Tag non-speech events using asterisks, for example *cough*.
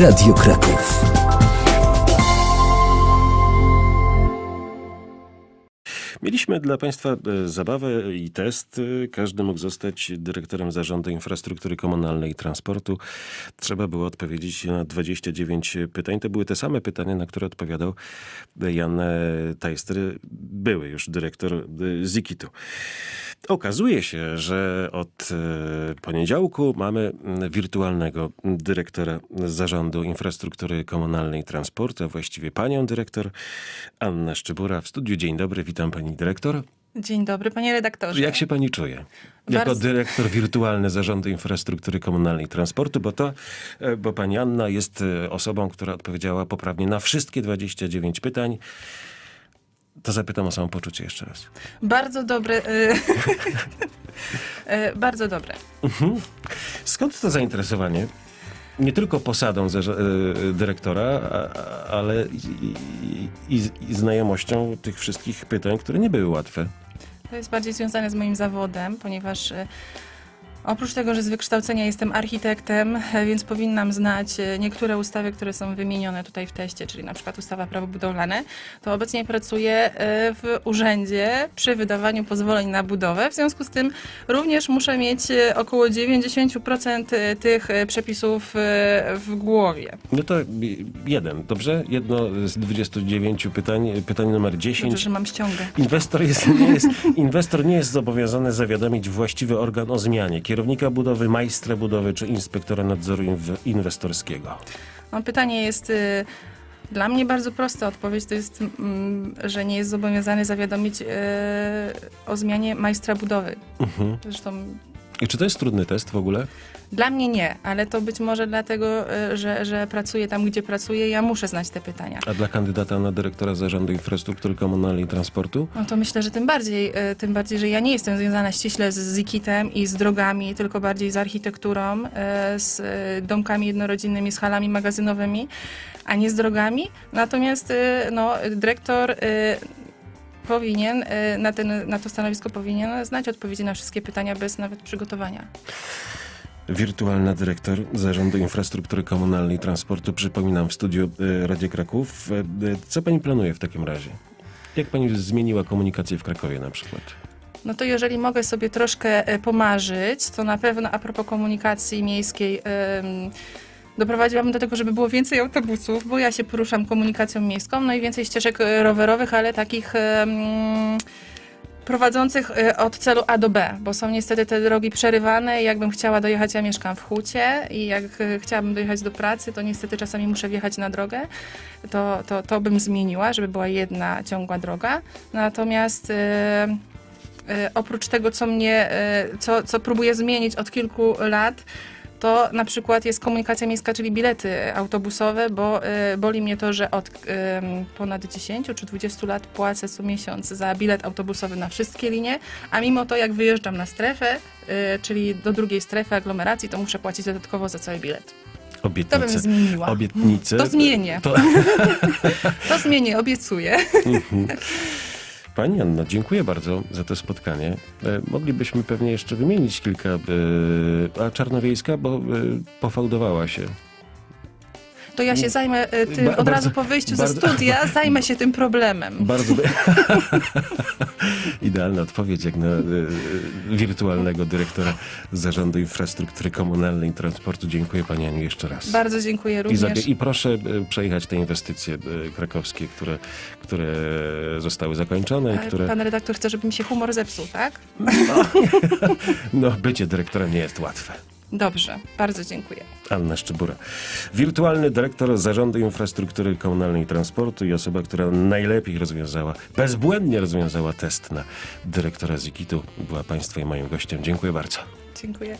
Radio Kraków. Mieliśmy dla Państwa e, zabawę i test. E, Każdy mógł zostać dyrektorem Zarządu Infrastruktury Komunalnej i Transportu. Trzeba było odpowiedzieć na 29 pytań. To były te same pytania, na które odpowiadał Jan e, Tajster, były już dyrektor Zikitu. Okazuje się, że od poniedziałku mamy wirtualnego dyrektora Zarządu Infrastruktury Komunalnej i Transportu, a właściwie panią dyrektor Annę Szczybura w studiu. Dzień dobry, witam pani dyrektor. Dzień dobry, panie redaktorze. Jak się pani czuje? Jako Bardzo- dyrektor wirtualny Zarządu Infrastruktury Komunalnej i Transportu, bo to, e, bo pani Anna jest e, osobą, która odpowiedziała poprawnie na wszystkie 29 pytań. To zapytam o samopoczucie jeszcze raz. Bardzo dobre. y, y, *laughs* bardzo dobre. Skąd to zainteresowanie? Nie tylko posadą zarza- e, dyrektora, ale i, i, i, znajomością tych wszystkich pytań, które nie były łatwe. To jest bardziej związane z moim zawodem, ponieważ y, oprócz tego, że z wykształcenia jestem architektem, y, więc powinnam znać y, niektóre ustawy, które są wymienione tutaj w teście, czyli na przykład ustawa prawo budowlane, to obecnie pracuję y, w urzędzie przy wydawaniu pozwoleń na budowę. W związku z tym również muszę mieć około 90% tych przepisów w głowie. No to jeden, dobrze? Jedno z 29 pytań, pytanie numer 10. Dobrze, że mam ściągę. Inwestor, jest, nie jest, inwestor nie jest zobowiązany zawiadomić właściwy organ o zmianie kierownika budowy, majstra budowy czy inspektora nadzoru inw- inwestorskiego. No, pytanie jest y, dla mnie bardzo prosta. Odpowiedź to jest, mm, że nie jest zobowiązany zawiadomić y, o zmianie majstra budowy. Mhm. Zresztą I czy to jest trudny test w ogóle? dla mnie nie, ale to być może dlatego, y, że, że pracuję tam, gdzie pracuję. Ja muszę znać te pytania. A dla kandydata na dyrektora Zarządu Infrastruktury Komunalnej i Transportu? No to myślę, że tym bardziej, y, tym bardziej, że ja nie jestem związana ściśle z Zikitem i z drogami, tylko bardziej z architekturą, y, z domkami jednorodzinnymi, z halami magazynowymi, a nie z drogami. Natomiast no, dyrektor powinien, y, na, ten, na to stanowisko powinien znać odpowiedzi na wszystkie pytania bez nawet przygotowania. Wirtualna dyrektor Zarządu Infrastruktury Komunalnej i Transportu, przypominam, w studiu e, Radzie Kraków. E, Co pani planuje w takim razie? Jak pani zmieniła komunikację w Krakowie na przykład? No to jeżeli mogę sobie troszkę pomarzyć, to na pewno a propos komunikacji miejskiej em, doprowadziłabym do tego, żeby było więcej autobusów, bo ja się poruszam komunikacją miejską, no i więcej ścieżek e, rowerowych, ale takich prowadzących e, od celu A do B, bo są niestety te drogi przerywane i jakbym chciała dojechać, ja mieszkam w Hucie i jak e, chciałabym dojechać do pracy, to niestety czasami muszę wjechać na drogę, to, to, to bym zmieniła, żeby była jedna ciągła droga. Natomiast oprócz tego, co mnie, co, co próbuję zmienić od kilku lat, to na przykład jest komunikacja miejska, czyli bilety autobusowe, bo e, boli mnie to, że od em, ponad 10 czy 20 lat płacę co miesiąc za bilet autobusowy na wszystkie linie, a mimo to jak wyjeżdżam na strefę, e, czyli do drugiej strefy aglomeracji, to muszę płacić dodatkowo za cały bilet. To bym Obietnice. zmieniła. Obietnice. To zmienię. To, *laughs* To zmienię, obiecuję. Pani Anno, dziękuję bardzo za to spotkanie. E, Moglibyśmy pewnie jeszcze wymienić kilka, e, a Czarnowiejska, bo e, pofałdowała się. To ja się zajmę e, tym Ba- od bardzo- razu po wyjściu bardzo- ze studia, *laughs* zajmę się tym problemem. Bardzo *laughs* idealna odpowiedź jak na e, wirtualnego dyrektora Zarządu Infrastruktury Komunalnej i Transportu. Dziękuję Pani Aniu jeszcze raz. Bardzo dziękuję I, również. zabie- I proszę e, przejechać te inwestycje e, krakowskie, które, które zostały zakończone i Ale które... Pan redaktor chce, żeby mi się humor zepsuł, tak? No, *laughs* bycie dyrektorem nie jest łatwe. Dobrze, bardzo dziękuję. Anna Szczebura. Wirtualny dyrektor Zarządu Infrastruktury Komunalnej i Transportu i osoba, która najlepiej rozwiązała, bezbłędnie rozwiązała test na dyrektora Zikitu, była Państwa i moim gościem. Dziękuję bardzo. Dziękuję.